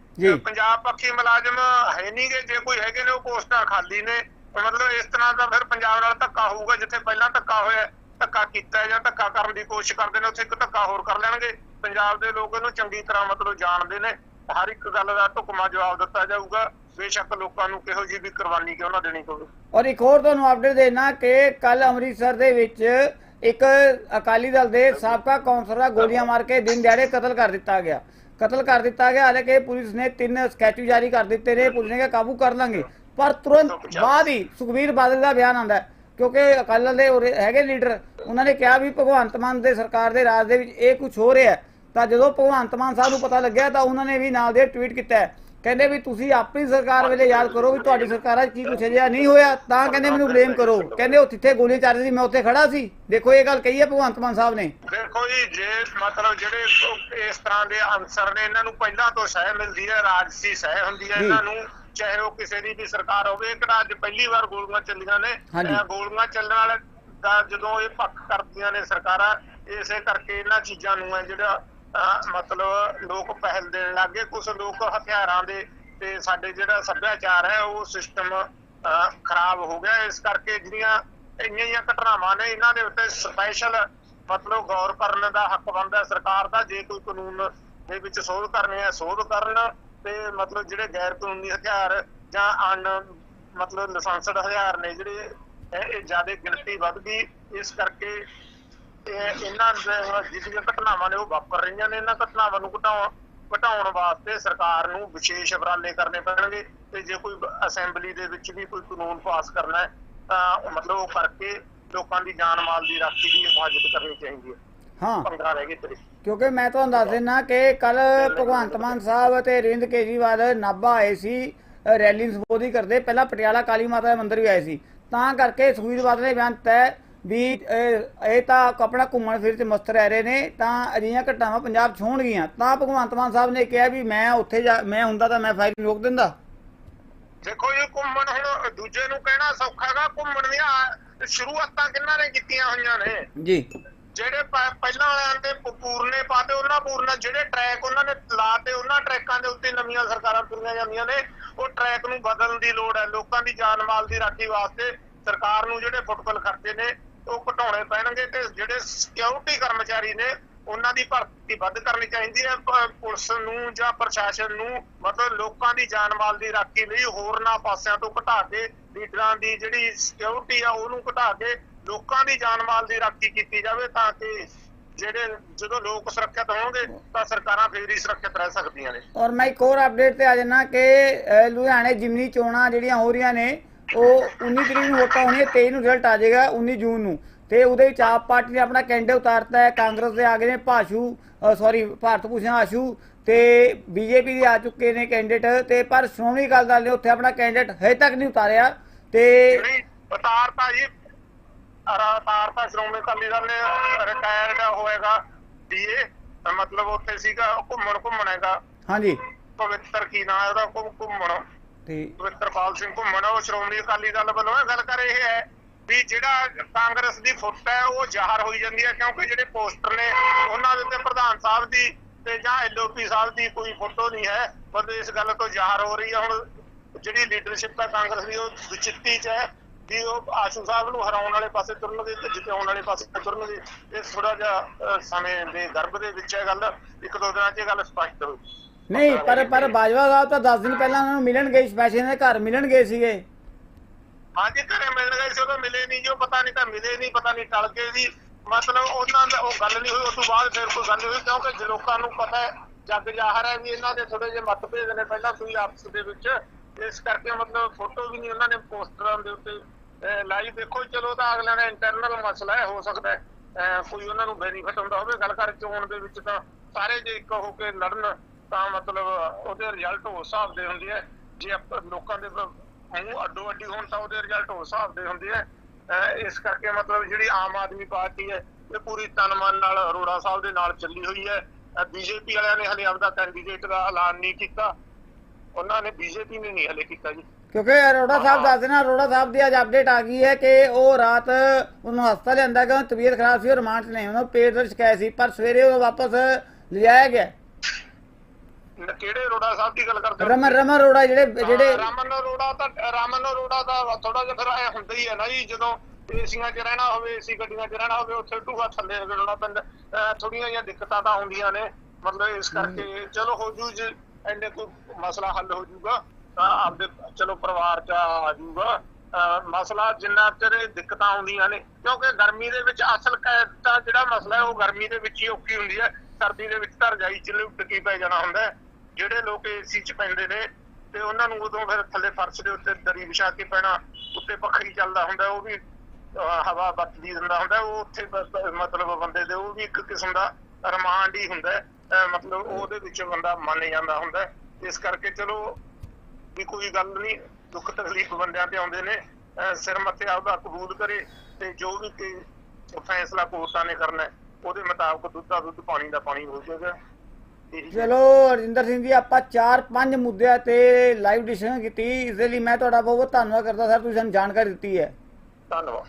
ਪੰਜਾਬ ਪੱਖੀ ਮੁਲਾਜ਼ਮ ਹੈ ਨਹੀਂਗੇ ਜੇ ਕੋਈ ਹੈਗੇ ਨੇ ਉਹ ਪੋਸਟਾਂ ਖਾਲੀ ਨੇ। ਮਤਲਬ ਇਸ ਤਰ੍ਹਾਂ ਦਾ ਫਿਰ ਪੰਜਾਬ ਨਾਲ ਧੱਕਾ ਹੋਊਗਾ ਜਿੱਥੇ ਪਹਿਲਾਂ ਧੱਕਾ ਹੋਇਆ ਧੱਕਾ ਕੀਤਾ ਜਾਂ ਧੱਕਾ ਕਰਨ ਦੀ ਕੋਸ਼ਿਸ਼ ਕਰਦੇ ਨੇ ਉੱਥੇ ਇੱਕ ਧੱਕਾ ਹੋਰ ਕਰ ਲੈਣਗੇ। ਪੰਜਾਬ ਦੇ ਲੋਕ ਇਹਨੂੰ ਚੰਗੀ ਤਰ੍ਹਾਂ ਮਤਲਬ ਜਾਣਦੇ ਨੇ। ਹਰ ਇੱਕ ਗੱਲ ਦਾ ਢੁਕਮਾ ਜਵਾਬ ਦਿੱਤਾ ਜਾਊਗਾ। ਬੇਸ਼ੱਕ ਲੋਕਾਂ ਨੂੰ ਕਿਹੋ ਜਿਹੀ ਵੀ ਕੁਰਬਾਨੀ ਕਿਉਂ ਨਾ ਦੇਣੀ ਪਵੇ ਔਰ ਇੱਕ ਹੋਰ ਤੁਹਾਨੂੰ ਅਪਡੇਟ ਦੇਣਾ ਕਿ ਕੱਲ ਅੰਮ੍ਰਿਤਸਰ ਦੇ ਵਿੱਚ ਇੱਕ ਅਕਾਲੀ ਦਲ ਦੇ ਸਾਬਕਾ ਕੌਂਸਲਰ ਦਾ ਗੋਲੀਆਂ ਮਾਰ ਕੇ ਦਿਨ ਦਿਹਾੜੇ ਕਤਲ ਕਰ ਦਿੱਤਾ ਗਿਆ ਕਤਲ ਕਰ ਦਿੱਤਾ ਗਿਆ ਹਾਲਾਂਕਿ ਪੁਲਿਸ ਨੇ ਤਿੰਨ ਸਕੈਚੂ ਜਾਰੀ ਕਰ ਦਿੱਤੇ ਨੇ ਪੁਲਿਸ ਨੇ ਕਿਹਾ ਕਾਬੂ ਕਰ ਲਾਂਗੇ ਪਰ ਤੁਰੰਤ ਬਾਅਦ ਹੀ ਸੁਖਬੀਰ ਬਾਦਲ ਦਾ ਬਿਆਨ ਆਂਦਾ ਹੈ ਕਿਉਂਕਿ ਅਕਾਲੀ ਦਲ ਦੇ ਹੈਗੇ ਲੀਡਰ ਉਹਨਾਂ ਨੇ ਕਿਹਾ ਵੀ ਭਗਵੰਤ ਮਾਨ ਦੇ ਸਰਕਾਰ ਦੇ ਰਾਜ ਦੇ ਵਿੱਚ ਇਹ ਕੁਝ ਹੋ ਰਿਹਾ। ਤਾਂ ਜਦੋਂ ਭਗਵੰਤ ਮਾਨ ਸਾਹਿਬ ਨੂੰ ਪਤਾ ਲੱਗਿਆ ਤਾਂ ਉਹਨਾਂ ਨੇ ਵੀ ਨਾਲ ਦੇ ਟਵੀਟ ਕੀਤਾ ਹੈ। ਕਹਿੰਦੇ ਵੀ ਤੁਸੀਂ ਆਪਣੀ ਸਰਕਾਰ ਵੇਲੇ ਯਾਦ ਕਰੋ ਵੀ ਤੁਹਾਡੀ ਸਰਕਾਰਾਂ 'ਚ ਕੀ ਕੁਛ ਅਜਿਹਾ ਨਹੀਂ ਹੋਇਆ ਤਾਂ ਕਹਿੰਦੇ ਮੈਨੂੰ ਬਲੇਮ ਕਰੋ। ਕਹਿੰਦੇ ਉਹ ਜਿੱਥੇ ਗੋਲੀ ਚੱਲ ਰਹੀ ਸੀ ਮੈਂ ਉੱਥੇ ਖੜਾ ਸੀ। ਦੇਖੋ ਇਹ ਗੱਲ ਕਹੀ ਹੈ ਭਗਵੰਤ ਮਾਨ ਸਾਹਿਬ ਨੇ। ਦੇਖੋ ਜੀ ਜੇ ਮਤਲਬ ਜਿਹੜੇ ਇਸ ਤਰ੍ਹਾਂ ਦੇ ਅਨਸਰ ਨੇ ਇਹਨਾਂ ਨੂੰ ਪਹਿਲਾਂ ਤੋਂ ਸਹਿ ਮਿਲਦੀ ਹੈ ਰਾਜਸੀ ਸਹਿ ਹੁੰਦੀ ਹੈ। ਇਹਨਾਂ ਨੂੰ ਚਾਹੇ ਉਹ ਕਿਸੇ ਦੀ ਵੀ ਸਰਕਾਰ ਹੋਵੇ। ਕਿਹੜਾ ਅੱਜ ਪਹਿਲੀ ਵਾਰ ਗੋਲੀਆਂ ਚੱਲੀਆਂ ਨੇ। ਗੋਲੀਆਂ ਚੱਲਣ ਵਾਲੇ ਜਦੋਂ ਇਹ ਪੱਖ ਕਰਦੀਆਂ ਨੇ ਸਰਕਾਰਾਂ ਇਸੇ ਕਰਕੇ ਇਹਨਾਂ ਚੀਜ਼ਾਂ ਨੂੰ ਹੈ ਜਿਹੜਾ ਮਤਲਬ ਲੋਕ ਪਹਿਲ ਦੇਣ ਲੱਗੇ ਕੁਝ ਲੋਕ ਹਥਿਆਰਾਂ ਦੇ ਤੇ ਸਾਡੇ ਜਿਹੜਾ ਸੱਭਿਆਚਾਰ ਹੈ, ਉਹ ਸਿਸਟਮ ਖਰਾਬ ਹੋ ਗਿਆ। ਇਸ ਕਰਕੇ ਜਿਹੜੀਆਂ ਇੰਨੀਆਂ ਜਿਹੀਆਂ ਘਟਨਾਵਾਂ ਨੇ, ਇਹਨਾਂ ਦੇ ਉੱਤੇ ਸਪੈਸ਼ਲ ਮਤਲਬ ਗੌਰ ਕਰਨ ਦਾ ਹੱਕ ਬਣਦਾ ਸਰਕਾਰ ਦਾ ਜੇ ਕੋਈ ਕਾਨੂੰਨ ਦੇ ਵਿੱਚ ਸੋਧ ਕਰਨੇ ਆ, ਸੋਧ ਕਰਨ ਤੇ ਮਤਲਬ ਜਿਹੜੇ ਗੈਰ ਕਾਨੂੰਨੀ ਹਥਿਆਰ ਜਾਂ ਅਨ ਮਤਲਬ ਲਾਇਸੈਂਸਡ ਹਥਿਆਰ ਨੇ ਜਿਹੜੇ, ਇਹ ਜ਼ਿਆਦਾ ਗਿਣਤੀ ਵੱਧ ਗਈ। ਇਸ ਕਰਕੇ ਇਹ ਇਹਨਾਂ ਜਿਹੜੀਆਂ ਘਟਨਾਵਾਂ ਨੇ ਉਹ ਵਾਪਰ ਰਹੀਆਂ ਨੇ ਇਹਨਾਂ ਘਟਨਾਵਾਂ ਨੂੰ ਘਟਾਉਣ ਘਟਾਉਣ ਵਾਸਤੇ ਸਰਕਾਰ ਨੂੰ ਵਿਸ਼ੇਸ਼ ਉਪਰਾਲੇ ਕਰਨੇ ਪੈਣਗੇ ਤੇ ਜੇ ਕੋਈ ਅਸੈਂਬਲੀ ਦੇ ਵਿੱਚ ਵੀ ਕੋਈ ਕਾਨੂੰਨ ਪਾਸ ਕਰਨਾ ਹੈ ਤਾਂ ਮਤਲਬ ਉਹ ਕਰਕੇ ਲੋਕਾਂ ਦੀ ਜਾਨ ਮਾਲ ਦੀ ਰਾਖੀ ਦੀ ਹਿਫਾਜ਼ਤ ਕਰਨੀ ਚਾਹੀਦੀ ਹੈ। ਹਾਂ। 15 ਰਹਿ ਗਏ ਤੇਰੇ। ਕਿਉਂਕਿ ਮੈਂ ਤੁਹਾਨੂੰ ਦੱਸ ਦਿੰਨਾ ਕਿ ਕੱਲ ਭਗਵੰਤ ਮਾਨ ਸਾਹਿਬ ਤੇ ਅਰਵਿੰਦ ਕੇਜਰੀਵਾਲ ਨਾਭਾ ਆਏ ਸੀ ਰੈਲੀ ਨੂੰ ਸੰਬੋਧਨ ਕਰਦੇ ਪਹਿਲਾਂ ਪਟਿਆਲਾ ਕਾਲੀ ਮਾਤਾ ਦੇ ਮੰਦਿਰ ਵੀ ਆਏ ਸੀ। ਤਾਂ ਕਰਕੇ ਸੁਖਬੀਰ ਬਾਦਲ ਨੇ ਬਿਆਨ ਹੈ ਵੀ ਇਹ ਤਾਂ ਆਪਣਾ ਘੁੰਮਣ ਫਿਰ ਤੇ ਮਸਤ ਰਹਿ ਰਹੇ ਨੇ ਤਾਂ ਅਜਿਹੀਆਂ ਘਟਨਾਵਾਂ ਪੰਜਾਬ 'ਚ ਹੋਣਗੀਆਂ। ਤਾਂ ਭਗਵੰਤ ਮਾਨ ਸਾਹਿਬ ਨੇ ਕਿਹਾ ਵੀ ਮੈਂ ਉੱਥੇ ਜਾ ਮੈਂ ਹੁੰਦਾ ਤਾਂ ਮੈਂ ਫਾਇਰਿੰਗ ਰੋਕ ਦਿੰਦਾ। ਦੇਖੋ ਜੀ ਘੁੰਮਣ ਹੁਣ ਦੂਜੇ ਨੂੰ ਕਹਿਣਾ ਸੌਖਾ ਹੈਗਾ ਘੁੰਮਣ ਦੀਆਂ ਸ਼ੁਰੂਆਤਾਂ ਕਿੰਨਾਂ ਨੇ ਕੀਤੀਆਂ ਹੋਈਆਂ ਨੇ? ਜੀ। ਜਿਹੜੇ ਪਹਿਲਾਂ ਵਾਲਿਆਂ ਦੇ ਪੂਰਨੇ ਪਾਤੇ ਉਹਨਾਂ ਪੂਰਨਾ ਜਿਹੜੇ ਟਰੈਕ ਉਹਨਾਂ ਨੇ ਲਾਤੇ ਉਹਨਾਂ ਟਰੈਕਾਂ ਦੇ ਉੱਤੇ ਨਵੀਆਂ ਸਰਕਾਰਾਂ ਤੁਰੀਆਂ ਜਾਂਦੀਆਂ ਨੇ ਉਹ ਟਰੈਕ ਨੂੰ ਬਦਲਣ ਦੀ ਲੋੜ ਹੈ ਲੋਕਾਂ ਦੀ ਜਾਨ ਮਾਲ ਦੀ ਰਾਖੀ ਵਾਸਤੇ ਸਰਕਾਰ ਨੂੰ ਜਿਹੜੇ ਫੁੱਟਬਲ ਖਰਚੇ ਨੇ ਉਹ ਘਟਾਉਣੇ ਪੈਣਗੇ ਤੇ ਜਿਹੜੇ ਸਿਕਿਉਰਿਟੀ ਕਰਮਚਾਰੀ ਨੇ, ਉਹਨਾਂ ਦੀ ਭਰਤੀ ਵੱਧ ਕਰਨੀ ਚਾਹੀਦੀ ਹੈ। ਪੁਲਿਸ ਨੂੰ ਜਾਂ ਪ੍ਰਸ਼ਾਸਨ ਨੂੰ ਮਤਲਬ ਲੋਕਾਂ ਦੀ ਜਾਨ ਮਾਲ ਦੀ ਰਾਖੀ ਲਈ ਹੋਰਨਾਂ ਪਾਸਿਆਂ ਤੋਂ ਘਟਾ ਕੇ, ਲੀਡਰਾਂ ਦੀ ਜਿਹੜੀ ਸਿਕਿਉਰਿਟੀ ਆ, ਉਹਨੂੰ ਘਟਾ ਕੇ ਲੋਕਾਂ ਦੀ ਜਾਨ ਮਾਲ ਦੀ ਰਾਖੀ ਕੀਤੀ ਜਾਵੇ ਤਾਂ ਕਿ ਜਿਹੜੇ, ਜਦੋਂ ਲੋਕ ਸੁਰੱਖਿਅਤ ਹੋਣਗੇ, ਤਾਂ ਸਰਕਾਰਾਂ ਫੇਰ ਹੀ ਸੁਰੱਖਿਅਤ ਰਹਿ ਸਕਦੀਆਂ ਨੇ। ਔਰ ਮੈਂ ਇੱਕ ਹੋਰ ਅਪਡੇਟ ਤੇ ਆ ਜਾਣਾ ਕਿ ਲੁਧਿਆਣੇ ਜਿਮਨੀ ਚੋਣਾਂ ਜਿਹੜੀਆਂ ਹੋ ਰਹੀਆਂ ਨੇ ਉਹ 19 ਤਰੀਕ ਨੂੰ ਵੋਟਾਂ ਹੋਣੀਆਂ 23 ਨੂੰ ਰਿਜ਼ਲਟ ਆ ਜਾਏਗਾ 19 ਜੂਨ ਨੂੰ। ਤੇ ਉਹਦੇ ਵਿੱਚ ਆਪ ਪਾਰਟੀ ਨੇ ਆਪਣਾ ਕੈਂਡੀਡੇਟ ਉਤਾਰਤਾ ਹੈ ਕਾਂਗਰਸ ਦੇ ਆ ਗਏ ਨੇ ਭਾਸ਼ੂ ਸੌਰੀ ਭਾਰਤ ਭੂਸ਼ਣ ਆਸ਼ੂ ਤੇ ਬੀਜੇਪੀ ਦੇ ਆ ਚੁੱਕੇ ਨੇ ਕੈਂਡੀਡੇਟ ਤੇ ਪਰ ਸ਼੍ਰੋਮਣੀ ਅਕਾਲੀ ਦਲ ਨੇ ਉੱਥੇ ਆਪਣਾ ਕੈਂਡੀਡੇਟ ਹਜੇ ਤੱਕ ਨਹੀਂ ਉਤਾਰਿਆ ਤੇ ਉਤਾਰਤਾ ਜੀ। ਉਤਾਰਤਾ ਸ਼੍ਰੋਮਣੀ ਅਕਾਲੀ ਦਲ ਨੇ ਰਿਟਾਇਰਡ ਹੋਏਗਾ ਡੀਏ ਮਤਲਬ ਉੱਥੇ ਸੀਗਾ ਘੁੰਮਣ ਘੁੰਮਣ ਹੈਗਾ। ਹਾਂਜੀ। ਪਵਿੱਤਰ ਕੀ ਨਾਂ ਹੈ ਉਹਦਾ ਘੁੰਮ- ਘੁੰਮਣ ਤੇ ਪਵਿੱਤਰਪਾਲ ਸਿੰਘ ਘੁੰਮਣ, ਉਹ ਸ਼੍ਰੋਮਣੀ ਅਕਾਲੀ ਦਲ ਵੱਲੋਂ ਇਹ ਗੱਲ ਕਰ ਇਹ ਹੈ ਵੀ ਜਿਹੜਾ ਕਾਂਗਰਸ ਦੀ ਫੁੱਟ ਹੈ, ਉਹ ਜ਼ਾਹਰ ਹੋਈ ਜਾਂਦੀ ਹੈ, ਕਿਉਂਕਿ ਜਿਹੜੇ ਪੋਸਟਰ ਨੇ ਉਹਨਾਂ ਦੇ ਉੱਤੇ ਪ੍ਰਧਾਨ ਸਾਹਿਬ ਦੀ ਤੇ ਜਾਂ ਐਲਓਪੀ ਸਾਹਿਬ ਦੀ ਕੋਈ ਫੋਟੋ ਨਹੀਂ ਹੈ ਮਤਲਬ ਇਸ ਗੱਲ ਤੋਂ ਜ਼ਾਹਰ ਹੋ ਰਹੀ ਹੈ। ਹੁਣ ਜਿਹੜੀ ਲੀਡਰਸ਼ਿਪ ਹੈ ਕਾਂਗਰਸ ਦੀ, ਉਹ ਵਿਚਿੱਤੀ ਚ ਹੈ ਵੀ ਉਹ ਆਸ਼ੂ ਸਾਹਿਬ ਨੂੰ ਹਰਾਉਣ ਵਾਲੇ ਪਾਸੇ ਤੁਰਨਗੇ ਤੇ ਜਿਤਾਉਣ ਵਾਲੇ ਪਾਸੇ ਤੁਰਨਗੇ। ਇਹ ਥੋੜਾ ਜਿਹਾ ਸਮੇਂ ਦੇ ਗਰਭ ਦੇ ਵਿੱਚ ਹੈ ਗੱਲ। ਇੱਕ ਦੋ ਦਿਨਾਂ 'ਚ ਇਹ ਗੱਲ ਸਪਸ਼ਟ ਹੋਊ ਨਹੀਂ ਪਰ ਪਰ ਬਾਜਵਾ ਸਾਹਿਬ ਤਾਂ 10 ਦਿਨ ਪਹਿਲਾਂ ਉਹਨਾਂ ਨੂੰ ਮਿਲਣ ਗਏ ਸਪੈਸ਼ਲ ਦੇ ਘਰ ਮਿਲਣ ਗਏ ਸੀਗੇ। ਹਾਂਜੀ ਘਰੇ ਮਿਲ ਗਏ ਸੀ ਉਦੋਂ ਮਿਲੇ ਨਹੀਂ ਜੋ ਪਤਾ ਨਹੀਂ ਤਾਂ ਮਿਲੇ ਨਹੀਂ ਪਤਾ ਨਹੀਂ ਟਲ ਗਏ ਜੀ। ਮਤਲਬ ਉਹਨਾਂ ਦਾ ਉਹ ਗੱਲ ਨਹੀਂ ਹੋਈ ਉਸ ਤੋਂ ਬਾਅਦ ਫਿਰ ਕੋਈ ਗੱਲ ਨਹੀਂ ਹੋਈ ਕਿਉਂਕਿ ਜੇ ਲੋਕਾਂ ਨੂੰ ਪਤਾ ਹੈ ਜੱਗ ਜ਼ਾਹਰ ਹੈ ਵੀ ਇਹਨਾਂ ਦੇ ਥੋੜੇ ਜਿਹੇ ਮਤਭੇਦ ਨੇ ਪਹਿਲਾਂ ਕੋਈ ਆਪਸ ਦੇ ਵਿੱਚ। ਇਸ ਕਰਕੇ ਮਤਲਬ ਫੋਟੋ ਵੀ ਨਹੀਂ ਉਹਨਾਂ ਨੇ ਪੋਸਟਰਾਂ ਦੇ ਉੱਤੇ ਲਾਈ। ਦੇਖੋ ਚਲੋ ਤਾਂ ਅਗਲਿਆਂ ਦਾ ਇੰਟਰਨਲ ਮਸਲਾ ਹੈ ਹੋ ਸਕਦਾ ਕੋਈ ਉਹਨਾਂ ਨੂੰ ਬੈਨੀਫਿਟ ਹੁੰਦਾ ਹੋਵੇ ਗੱਲ ਕਰ ਚੋਣ ਦੇ ਵਿੱਚ ਤਾਂ ਸਾਰੇ ਜੇ ਇੱਕ ਹੋ ਕੇ ਲੜਨ ਤਾਂ ਮਤਲਬ ਉਹਦੇ ਰਿਜ਼ਲਟ ਉਸ ਹਿਸਾਬ ਦੇ ਹੁੰਦੇ ਆ। ਜੇ ਲੋਕਾਂ ਦੇ ਮੂੰਹ ਅੱਡੋ ਅੱਡੀ ਹੋਣ ਤਾਂ ਉਹਦੇ ਰਿਜ਼ਲਟ ਉਸ ਹਿਸਾਬ ਦੇ ਹੁੰਦੇ ਆ। ਇਸ ਕਰਕੇ ਮਤਲਬ ਜਿਹੜੀ ਆਮ ਆਦਮੀ ਪਾਰਟੀ ਹੈ ਇਹ ਪੂਰੀ ਤਨ ਮਨ ਨਾਲ ਅਰੋੜਾ ਸਾਹਿਬ ਦੇ ਨਾਲ ਚੱਲੀ ਹੋਈ ਹੈ। ਬੀਜੇਪੀ ਵਾਲਿਆਂ ਨੇ ਹਲੇ ਆਪਦਾ ਕੈਂਡੀਡੇਟ ਦਾ ਐਲਾਨ ਨਹੀਂ ਕੀਤਾ। ਉਹਨਾਂ ਨੇ ਬੀਜੇਪੀ ਨੇ ਨਹੀਂ ਹਲੇ ਕੀਤਾ ਜੀ। ਕਿਉਂਕਿ ਅਰੋੜਾ ਸਾਹਿਬ ਦੱਸਦੇ ਨਾ ਅਰੋੜਾ ਸਾਹਿਬ ਦੀ ਅੱਜ ਅਪਡੇਟ ਆ ਗਈ ਹੈ ਕਿ ਉਹ ਰਾਤ ਉਹਨੂੰ ਹਸਪਤਾਲ ਲਿਆਂਦਾ ਗਿਆ ਤਬੀਅਤ ਖਰਾਬ ਸੀ ਉਹ ਰਿਮਾਂਡ ਨਹੀਂ ਉਹਨੂੰ ਪੇਟ ਦਰਦ ਸ਼ਿਕਾਇਤ ਸੀ ਪਰ ਸਵੇਰੇ ਉਹ ਵਾਪਸ ਲਿਆਇਆ ਗਿਆ। ਕਿਹੜੇ ਅਰੋੜਾ ਸਾਹਿਬ ਦੀ ਗੱਲ ਕਰਦੇ? ਰਮਨ ਰਮਨ ਅਰੋੜਾ ਜਿਹੜੇ ਜਿਹੜੇ ਹਾਂ, ਰਾਮਨ ਅਰੋੜਾ ਤਾਂ ਰਾਮਨ ਅਰੋੜਾ ਦਾ ਥੋੜਾ ਜਿਹਾ ਫਿਰ ਐ ਹੁੰਦਾ ਹੀ ਹੈ ਨਾ ਜੀ ਜਦੋਂ ਏਸੀਆਂ 'ਚ ਰਹਿਣਾ ਹੋਵੇ ਏਸੀ ਗੱਡੀਆਂ 'ਚ ਰਹਿਣਾ ਹੋਵੇ ਉੱਥੇ ਢੂਹਾ ਥੱਲੇ ਰਗੜਨਾ ਪੈਂਦਾ ਥੋੜੀਆਂ ਜਿਹੀਆਂ ਦਿੱਕਤਾਂ ਤਾਂ ਆਉਂਦੀਆਂ ਨੇ ਮਤਲਬ ਇਸ ਕਰਕੇ ਚਲੋ ਹੋ ਜੂ ਜੇ ਐਨੇ ਕੋਈ ਮਸਲਾ ਹੱਲ ਹੋ ਜੂਗਾ ਤਾਂ ਆਪਦੇ ਚਲੋ ਪਰਿਵਾਰ 'ਚ ਆ ਜੂਗਾ। ਮਸਲਾ ਜਿੰਨਾ ਚਿਰ ਦਿੱਕਤਾਂ ਆਉਂਦੀਆਂ ਨੇ ਕਿਉਂਕਿ ਗਰਮੀ ਦੇ ਵਿੱਚ ਅਸਲ ਤਾਂ ਜਿਹੜਾ ਮਸਲਾ ਹੈ ਉਹ ਗਰਮੀ ਦੇ ਵਿੱਚ ਹੀ ਔਖੀ ਹੁੰਦੀ ਹੈ ਸਰਦੀ ਦੇ ਵਿੱਚ ਤਾਂ ਰਜਾਈ 'ਚ ਟਿਕੀ ਪੈ ਜਾਣਾ ਹੁੰਦਾ ਹੈ। ਜਿਹੜੇ ਲੋਕ ਏਸੀ 'ਚ ਪੈਂਦੇ ਨੇ ਤੇ ਉਹਨਾਂ ਨੂੰ ਉਦੋਂ ਫਿਰ ਥੱਲੇ ਫਰਸ਼ ਦੇ ਉੱਤੇ ਦਰੀ ਵਿਛਾ ਕੇ ਪੈਣਾ, ਉੱਤੇ ਪੱਖਰੀ ਚੱਲਦਾ ਹੁੰਦਾ, ਉਹ ਵੀ ਹਵਾ ਬਚਦੀ ਦਿੰਦਾ ਹੁੰਦਾ, ਉਹ ਉੱਥੇ ਮਤਲਬ ਬੰਦੇ ਦੇ ਉਹ ਵੀ ਇੱਕ ਕਿਸਮ ਦਾ ਰਮਾਂਡ ਹੀ ਹੁੰਦਾ ਮਤਲਬ ਉਹਦੇ ਵਿੱਚ ਬੰਦਾ ਮੰਨ ਜਾਂਦਾ ਹੁੰਦਾ। ਇਸ ਕਰਕੇ ਚਲੋ ਵੀ ਕੋਈ ਗੱਲ ਨਹੀਂ, ਦੁੱਖ ਤਕਲੀਫ ਬੰਦਿਆਂ ਤੇ ਆਉਂਦੇ ਨੇ ਸਿਰ ਮੱਥੇ ਆਪਦਾ ਕਬੂਲ ਕਰੇ ਤੇ ਜੋ ਵੀ ਫੈਸਲਾ ਕੋਰਟਾਂ ਨੇ ਕਰਨਾ, ਉਹਦੇ ਮੁਤਾਬਕ ਦੁੱਧ ਦਾ ਦੁੱਧ ਪਾਣੀ ਦਾ ਪਾਣੀ ਹੋ ਜਾਏਗਾ। ਚਲੋ ਰਜਿੰਦਰ ਸਿੰਘ ਜੀ ਆਪਾਂ ਚਾਰ ਪੰਜ ਮੁੱਦਿਆਂ ਤੇ ਲਾਈਵ ਡਿਸਕਸ਼ਨ ਕੀਤੀ। ਇਸ ਦੇ ਲਈ ਮੈਂ ਤੁਹਾਡਾ ਬਹੁਤ ਬਹੁਤ ਧੰਨਵਾਦ ਕਰਦਾ ਸਰ ਤੁਸੀਂ ਸਾਨੂੰ ਜਾਣਕਾਰੀ ਦਿੱਤੀ ਹੈ। ਧੰਨਵਾਦ।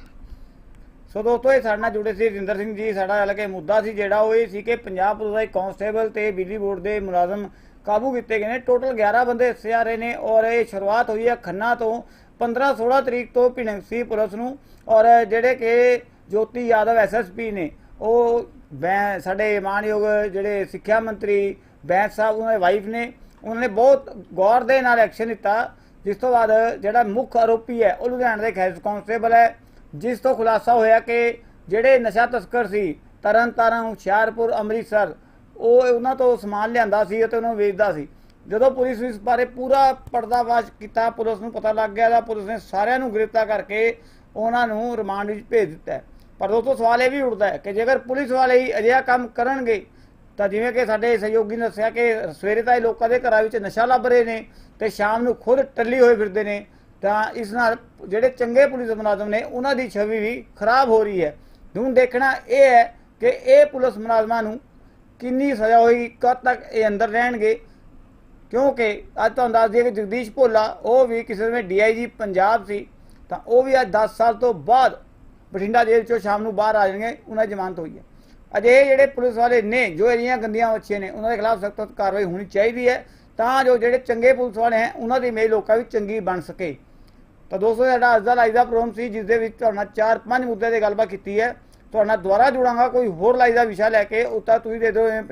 ਸੋ ਦੋਸਤੋ ਇਹ ਸਾਡੇ ਨਾਲ ਜੁੜੇ ਸੀ ਰਜਿੰਦਰ ਸਿੰਘ ਜੀ। ਸਾਡਾ ਹਲਕੇ ਮੁੱਦਾ ਸੀ ਜਿਹੜਾ ਉਹ ਇਹ ਸੀ ਕਿ ਪੰਜਾਬ ਪੁਲਿਸ ਦਾ ਕਾਂਸਟੇਬਲ ਤੇ ਬਿਜਲੀ ਬੋਰਡ ਦੇ ਮੁਲਾਜ਼ਮ ਕਾਬੂ ਕੀਤੇ ਗਏ ਨੇ। ਟੋਟਲ 11 ਬੰਦੇ ਹਿੱਸੇ ਆ ਰਹੇ ਨੇ ਔਰ ਇਹ ਸ਼ੁਰੂਆਤ ਹੋਈ ਹੈ ਖੰਨਾ ਤੋਂ 15 16 ਤਰੀਕ ਤੋਂ ਭਿਣਕ ਸੀ ਪੁਲਿਸ ਨੂੰ। ਔਰ ਜਿਹੜੇ ਕਿ ਜੋਤੀ ਯਾਦਵ ਐਸਐਸਪੀ ਨੇ ਉਹ ਬੈਂ ਸਾਡੇ ਮਾਨਯੋਗ ਜਿਹੜੇ ਸਿੱਖਿਆ ਮੰਤਰੀ ਬੈਂਸ ਸਾਹਿਬ, ਉਹਨਾਂ ਦੇ ਵਾਈਫ ਨੇ, ਉਹਨਾਂ ਨੇ ਬਹੁਤ ਗੌਰ ਦੇ ਨਾਲ ਐਕਸ਼ਨ ਲਿੱਤਾ, ਜਿਸ ਤੋਂ ਬਾਅਦ ਜਿਹੜਾ ਮੁੱਖ ਆਰੋਪੀ ਹੈ, ਉਹ ਲੁਧਿਆਣਾ ਦੇ ਖੈਸ ਕਾਂਸਟੇਬਲ ਹੈ, ਜਿਸ ਤੋਂ ਖੁਲਾਸਾ ਹੋਇਆ ਕਿ ਜਿਹੜੇ ਨਸ਼ਾ ਤਸਕਰ ਸੀ, ਤਰਨ ਤਾਰਨ, ਹੁਸ਼ਿਆਰਪੁਰ, ਅੰਮ੍ਰਿਤਸਰ, ਉਹ ਉਹਨਾਂ ਤੋਂ ਸਮਾਨ ਲਿਆਂਦਾ ਸੀ ਅਤੇ ਉਹਨੂੰ ਵੇਚਦਾ ਸੀ। ਜਦੋਂ ਪੁਲਿਸ ਇਸ ਬਾਰੇ ਪੂਰਾ ਪਰਦਾਫਾਸ਼ ਕੀਤਾ, ਪੁਲਿਸ ਨੂੰ ਪਤਾ ਲੱਗ ਗਿਆ, ਤਾਂ ਪੁਲਿਸ ਨੇ ਸਾਰਿਆਂ ਨੂੰ ਗ੍ਰਿਫਤਾਰ ਕਰਕੇ ਉਹਨਾਂ ਨੂੰ ਰਿਮਾਂਡ ਵਿੱਚ ਭੇਜ ਦਿੱਤਾ ਪਰ ਦੋਸਤੋ ਸਵਾਲ ਇਹ ਵੀ ਉੱਠਦਾ ਹੈ ਕਿ ਜੇਕਰ ਪੁਲਿਸ ਵਾਲੇ ਹੀ ਅਜਿਹਾ ਕੰਮ ਕਰਨਗੇ, ਤਾਂ ਜਿਵੇਂ ਕਿ ਸਾਡੇ ਸਹਿਯੋਗੀ ਨੇ ਦੱਸਿਆ ਕਿ ਸਵੇਰੇ ਤਾਂ ਇਹ ਲੋਕਾਂ ਦੇ ਘਰਾਂ ਵਿੱਚ ਨਸ਼ਾ ਲੱਭ ਰਹੇ ਨੇ ਤੇ ਸ਼ਾਮ ਨੂੰ ਖੁਦ ਟੱਲੀ ਹੋਏ ਫਿਰਦੇ ਨੇ, ਤਾਂ ਇਸ ਨਾਲ ਜਿਹੜੇ ਚੰਗੇ ਪੁਲਿਸ ਮੁਲਾਜ਼ਮ ਨੇ ਉਹਨਾਂ ਦੀ ਛਵੀ ਵੀ ਖਰਾਬ ਹੋ ਰਹੀ ਹੈ। ਹੁਣ ਦੇਖਣਾ ਇਹ ਹੈ ਕਿ ਇਹ ਪੁਲਿਸ ਮੁਲਾਜ਼ਮਾਂ ਨੂੰ ਕਿੰਨੀ ਸਜ਼ਾ ਹੋਈ, ਕਦ ਤੱਕ ਇਹ ਅੰਦਰ ਰਹਿਣਗੇ, ਕਿਉਂਕਿ ਅੱਜ ਤੁਹਾਨੂੰ ਦੱਸ ਦਈਏ ਕਿ ਜਗਦੀਸ਼ ਭੋਲਾ, ਉਹ ਵੀ ਕਿਸੇ ਸਮੇਂ ਡੀਆਈਜੀ ਪੰਜਾਬ ਸੀ, ਤਾਂ ਉਹ ਵੀ ਅੱਜ 10 ਸਾਲ ਤੋਂ ਬਾਅਦ ਬਠਿੰਡਾ ਜੇਲ੍ਹ ਚੋਂ ਸ਼ਾਮ ਨੂੰ ਬਾਹਰ ਆ ਜਾਣਗੇ, ਉਹਨਾਂ ਦੀ ਜ਼ਮਾਨਤ ਹੋਈ ਹੈ। ਅਜੇ ਜਿਹੜੇ ਪੁਲਿਸ ਵਾਲੇ ਨੇ, ਜੋ ਇਹਦੀਆਂ ਗੰਦੀਆਂ ਮੱਛੀਆਂ ਨੇ, ਉਹਨਾਂ ਦੇ ਖਿਲਾਫ ਸਖਤ ਕਾਰਵਾਈ ਹੋਣੀ ਚਾਹੀਦੀ ਹੈ, ਤਾਂ ਜੋ ਜਿਹੜੇ ਚੰਗੇ ਪੁਲਿਸ ਵਾਲੇ ਹੈ, ਉਹਨਾਂ ਦੀ ਇਮੇਜ ਲੋਕਾਂ ਵਿੱਚ ਚੰਗੀ ਬਣ ਸਕੇ। ਤਾਂ ਦੋਸਤੋ, ਸਾਡਾ ਅੱਜ ਦਾ ਲਾਈਵ ਦਾ ਪ੍ਰੋਗਰਾਮ ਸੀ, ਜਿਸ ਦੇ ਵਿੱਚ ਤੁਹਾਡੇ ਨਾਲ ਚਾਰ ਪੰਜ ਮੁੱਦੇ ਤੇ ਗੱਲਬਾਤ ਕੀਤੀ ਹੈ। ਤੁਹਾਡਾ ਨਾਲ ਦੁਬਾਰਾ ਜੁੜਾਂਗਾ, ਕੋਈ ਹੋਰ ਲਾਈਵ ਦਾ ਵਿਸ਼ਾ ਲੈ ਕੇ ਉੱਤਾ ਤੁਸੀਂ ਦੇ ਦਿਓ, ਐਵੇਂ